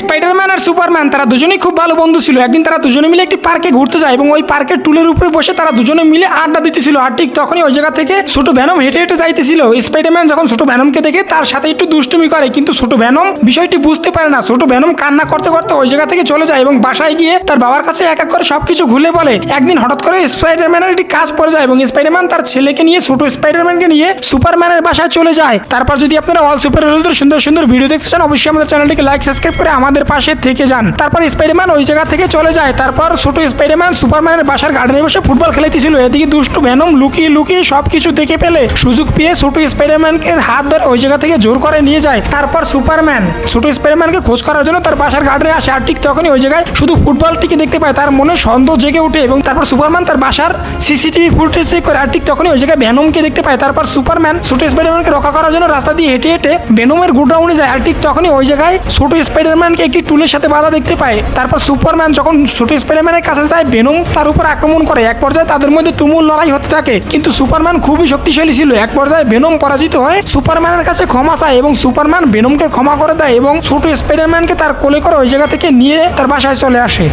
Spiderman আর Superman তারা দুজনেই খুব ভালো বন্ধু ছিল। একদিন তারা দুজনে মিলে একটি পার্কে ঘুরতে যায় এবং ওই পার্কের টুলের উপরে বসে তারা দুজনে মিলে আড্ডা দিতেছিল। আর ঠিক তখনই ওই জায়গা থেকে ছোট ভ্যানম হেঁটে হেঁটে যাইতেছিল। স্পাইডারম্যান যখন ছোট ভ্যানমকে দেখে তার সাথে একটু দুষ্টুমি করে, কিন্তু ছোট ভ্যানম বিষয়টি বুঝতে পারে না। ছোট ভ্যানম কান্না করতে করতে ওই জায়গা থেকে চলে যায় এবং বাসায় গিয়ে তার বাবার কাছে এক এক করে সবকিছু ঘুলে বলে। একদিন হঠাৎ করে স্পাইডারম্যানের একটি কাজ পড়ে যায় এবং স্পাইডারম্যান তার ছেলেকে নিয়ে, ছোট স্পাইডারম্যানকে নিয়ে সুপারম্যানের বাসায় চলে যায়। তারপর যদি আপনারা অল সুপার হিরোজদের সুন্দর সুন্দর ভিডিও দেখতে চান, অবশ্যই আমাদের চ্যানেলটিকে লাইক সাবস্ক্রাইব করে আমাদের পাশে থেকে যান। তারপর স্পাইডারম্যান ওই জায়গা থেকে চলে যায়। তারপর ছোট স্পাইডারম্যান সুপারম্যানের বাসার গার্ডেনে বসে ফুটবল খেলাইতেছিল। এদিকে দুষ্টু ভ্যানম লুকিয়ে লুকিয়ে সবকিছু দেখে ফেলে। সুযোগ পেয়ে ছোট স্পাইডারম্যানকে হাত ধরে ওই জায়গা থেকে জোর করে নিয়ে যায়। তারপর সুপারম্যান, ছোট স্পাইডারম্যানকে খোঁজ করার জন্য তার বাসার গার্ডেনে আসে। আর ঠিক তখনই ওই জায়গায় শুধু ফুটবলটিকে দেখতে পায়। তার মনে সন্দেহ জেগে ওঠে এবং তারপর সুপারম্যান তার বাসার সিসিটিভি ফুটেজ চেক করে। আর ঠিক তখনই ওই জায়গায় ভ্যানমকে দেখতে পায়। তারপর সুপারম্যান ছোট স্পাইডারম্যানকে রক্ষা করার জন্য রাস্তা দিয়ে হেঁটে হেঁটে ভেনমের গোডাউনে যায়। আর ঠিক তখনই ওই জায়গায় ছোট স্পাইডারম্যানকে একটি টুলের সাথে বাধা দেখতে পায়। তারপর সুপারম্যান যখন ছোট স্পাইডারম্যানের কাছে যায় বেনুম তার উপর আক্রমণ করে। এক পর্যায়ে তাদের মধ্যে তুমুল লড়াই হতে থাকে। কিন্তু সুপারম্যান খুবই শক্তিশালী ছিল। এক পর্যায়ে বেনম পরাজিত হয়। সুপারম্যানের কাছে ক্ষমা চায় এবং সুপারম্যান বেনুমকে ক্ষমা করে দেয় এবং ছোট স্পাইডারম্যানকে তার কোলে করে ওই জায়গা থেকে নিয়ে তার বাসায় চলে আসে।